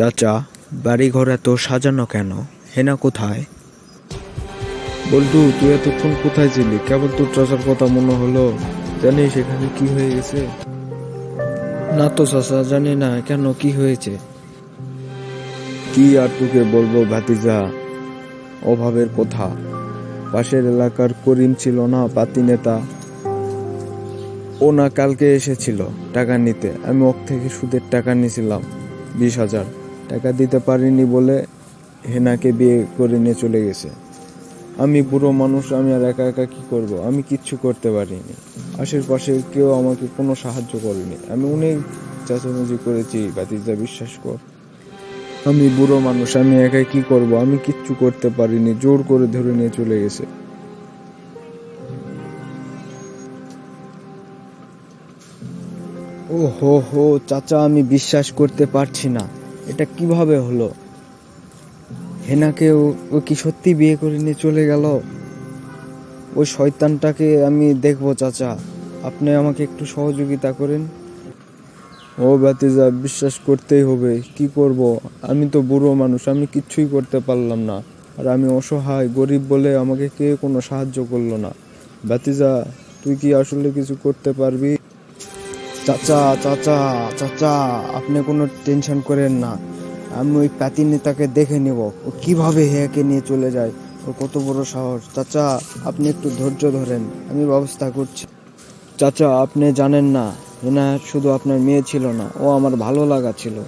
চাচা বাড়ি ঘর এত সাজানো কেন? হেনা কোথায়? বল্টু তুই এতক্ষণ কোথায় ছিলি? কেবল তোর চাচার কথা মনে হলো। জানিস এখানে কি হয়ে গেছে? না তো চাচা জানি না কেন কি হয়েছে। কি আর তোকে বলব ভাতিজা? অভাবের কথা। পাশের এলাকার করিম ছিল না পাতি নেতা। ও না কালকে এসেছিল টাকা নিতে। আমি ওর থেকে সুদের টাকা নিয়েছিলাম বিশ হাজার। টাকা দিতে পারিনি বলে হেনাকে বিয়ে করে নিয়ে চলে গেছে। আমি বুড়ো মানুষ, আমি আর একা একা কি করব? আমি কিচ্ছু করতে পারিনি। আশেপাশে কেউ আমাকে কোনো সাহায্য করেনি। আমি অনেক চাচামুচি করেছি বাতিজা বিশ্বাস কর। আমি বুড়ো মানুষ, আমি একাই কি করব? আমি কিচ্ছু করতে পারিনি, জোর করে ধরে নিয়ে চলে গেছে। ও হো হো, চাচা, আমি বিশ্বাস করতে পারছি না। এটা কীভাবে হলো? হেনাকে ও কি সত্যি বিয়ে করে নিয়ে চলে গেল? ওই শয়তানটাকে আমি দেখব, চাচা। আপনি আমাকে একটু সহযোগিতা করেন। ও বাতিজা বিশ্বাস করতেই হবে। কি করব? আমি তো বুড়ো মানুষ, আমি কিচ্ছুই করতে পারলাম না। আর আমি অসহায়, গরিব বলে আমাকে কে কোনো সাহায্য করল না। বাতিজা তুই কি আসলে কিছু করতে পারবি? চাচা চাচা চাচা, আপনি কোনো টেনশন করেন না। আমি ওই প্যাতি নেতাকে দেখে নেব। ও কীভাবে হেয়াকে নিয়ে চলে যায়? ও কত বড় সাহস। চাচা, আপনি একটু ধৈর্য ধরেন। আমি ব্যবস্থা করছি। চাচা, আপনি জানেন না, হেনা শুধু আপনার মেয়ে ছিল না, ও আমার ভালো লাগা ছিল।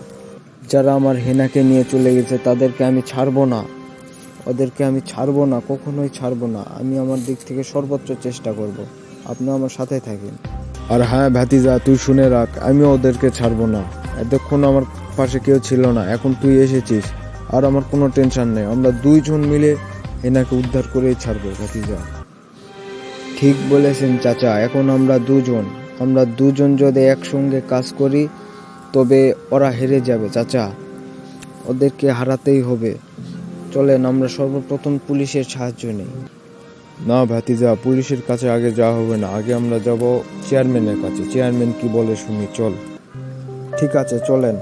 যারা আমার হেনাকে নিয়ে চলে গেছে, তাদেরকে আমি ছাড়বো না। ওদেরকে আমি ছাড়বো না, কখনোই ছাড়বো না। আমি আমার দিক থেকে সর্বোচ্চ চেষ্টা করব। আপনি আমার সাথে থাকেন। আর হ্যাঁ ভাতিজা, তুই শুনে রাখ আমি ওদেরকে ছাড়বো না। এতক্ষণ আমার পাশে কেউ ছিল না, এখন তুই এসেছিস, আর আমার কোনো টেনশন নেই। আমরা দুইজন মিলে এনাকে উদ্ধার করেই ছাড়বো, ভাতিজা। ঠিক বলেছেন চাচা, এখন আমরা দুজন। আমরা দুজন যদি একসঙ্গে কাজ করি, তবে ওরা হেরে যাবে চাচা। ওদেরকে হারাতেই হবে। চলেন, আমরা সর্বপ্রথম পুলিশের সাহায্য নিই। না ভাতিজা, পুলিশের কাছে আগে যাওয়া হবে না, আগে আমরা যাব চেয়ারম্যানের কাছে। চেয়ারম্যান কি বলে শুনি, চল। ঠিক আছে, চলেন।